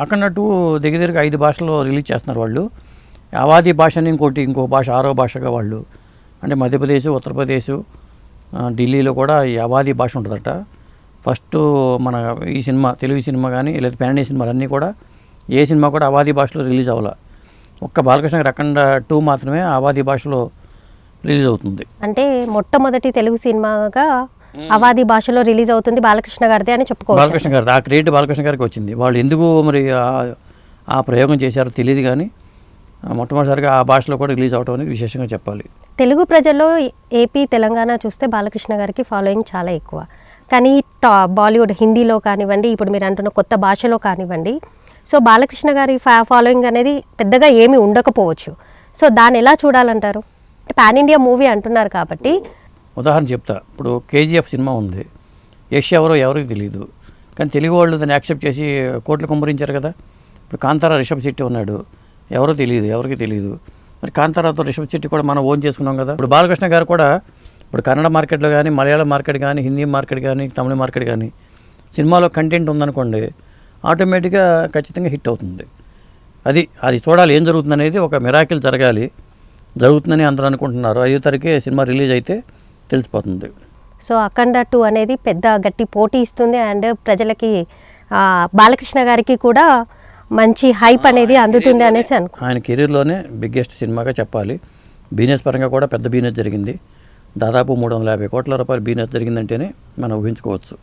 అక్కడ టూ దగ్గర దగ్గర ఐదు భాషల్లో రిలీజ్ చేస్తున్నారు వాళ్ళు. అవాది భాషని ఇంకోటి ఇంకో భాష ఆరో భాషగా వాళ్ళు. అంటే మధ్యప్రదేశ్ ఉత్తరప్రదేశ్ ఢిల్లీలో కూడా ఈ అవాది భాష ఉంటుందట. ఫస్ట్ మన ఈ సినిమా తెలుగు సినిమా కానీ లేదా పెనండి సినిమాలు అన్నీ కూడా ఏ సినిమా కూడా అవాది భాషలో రిలీజ్ అవ్వాలి. ఒక్క బాలకృష్ణ రకండ టూ మాత్రమే అవాది భాషలో రిలీజ్ అవుతుంది. అంటే మొట్టమొదటి తెలుగు సినిమాగా అవాది భాషలో రిలీజ్ అవుతుంది బాలకృష్ణ గారిది అని చెప్పుకోవచ్చు. బాలకృష్ణ గారు ఆ క్రెడిట్ బాలకృష్ణ గారికి వచ్చింది. వాళ్ళు ఎందుకు మరి ఆ- ప్రయోగం చేశారో తెలియదు కానీ మొట్టమొదటిసారిగా ఆ భాషలో కూడా రిలీజ్ అవడం అనేది విశేషంగా చెప్పాలి. తెలుగు ప్రజల్లో ఏపీ తెలంగాణ చూస్తే బాలకృష్ణ గారికి ఫాలోయింగ్ చాలా ఎక్కువ. కానీ టా బాలీవుడ్ హిందీలో కానివ్వండి ఇప్పుడు మీరు అంటున్న కొత్త భాషలో కానివ్వండి సో బాలకృష్ణ గారి ఫా ఫాలోయింగ్ అనేది పెద్దగా ఏమీ ఉండకపోవచ్చు. సో దాన్ని ఎలా చూడాలంటారు? పాన్ ఇండియా మూవీ అంటున్నారు కాబట్టి ఉదాహరణ చెప్తా. ఇప్పుడు కేజీఎఫ్ సినిమా ఉంది. యష్ ఎవరో ఎవరికి తెలియదు కానీ తెలుగు వాళ్ళు దాన్ని యాక్సెప్ట్ చేసి కోట్లు కుమ్మరించారు కదా. ఇప్పుడు కాంతారా రిషబ్ శెట్టి ఉన్నాడు. ఎవరో తెలియదు ఎవరికి తెలియదు మరి కాంతారాతో రిషబ్ శెట్టి కూడా మనం ఓన్ చేసుకున్నాం కదా. ఇప్పుడు బాలకృష్ణ గారు కూడా ఇప్పుడు కన్నడ మార్కెట్లో కానీ మలయాళం మార్కెట్ కానీ హిందీ మార్కెట్ కానీ తమిళ మార్కెట్ కానీ సినిమాలో కంటెంట్ ఉందనుకోండి ఆటోమేటిక్గా ఖచ్చితంగా హిట్ అవుతుంది. అది అది చూడాలి ఏం జరుగుతుంది అనేది ఒక మిరాకిల్ జరగాలి జరుగుతుందని అందరూ అనుకుంటున్నారు. ఐదో తారీఖే సినిమా రిలీజ్ అయితే తెలిసిపోతుంది. సో అఖండ టూ అనేది పెద్ద గట్టి పోటీ ఇస్తుంది అండ్ ప్రజలకి బాలకృష్ణ గారికి కూడా మంచి హైప్ అనేది అందుతుంది అనేసి అనుకో ఆయన కెరీర్లోనే బిగ్గెస్ట్ సినిమాగా చెప్పాలి. బిజినెస్ పరంగా కూడా పెద్ద బిజినెస్ జరిగింది. దాదాపు మూడు వందల యాభై కోట్ల రూపాయల బిజినెస్ జరిగిందంటేనే మనం ఊహించుకోవచ్చు.